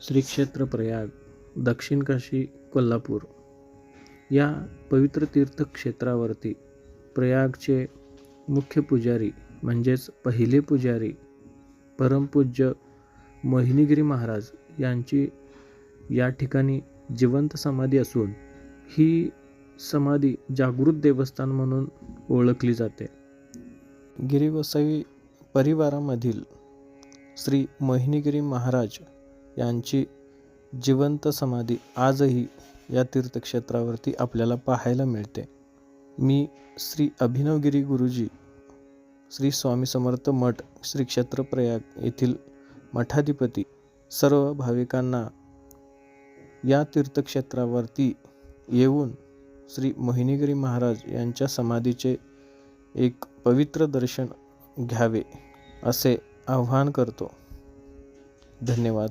श्री क्षेत्र प्रयाग दक्षिण काशी कोल्हापूर. या पवित्र तीर्थक्षेत्रावरती प्रयागचे मुख्य पुजारी म्हणजेच पहिले पुजारी परमपूज्य मोहिनीगिरी महाराज यांची या ठिकाणी जिवंत समाधी असून ही समाधी जागृत देवस्थान म्हणून ओळखली जाते. गिरीवसाई परिवारामधील श्री मोहिनीगिरी महाराज यांची जिवंत समाधी आजही या तीर्थक्षेत्रावरती आपल्याला पाहायला मिळते. मी श्री अभिनवगिरी गुरुजी श्री स्वामी समर्थ मठ श्री क्षेत्र प्रयाग येथील मठाधिपती सर्व भाविकांना या तीर्थक्षेत्रावरती येऊन श्री मोहिनीगिरी महाराज यांच्या समाधीचे एक पवित्र दर्शन घ्यावे असे आव्हान करतो. धन्यवाद.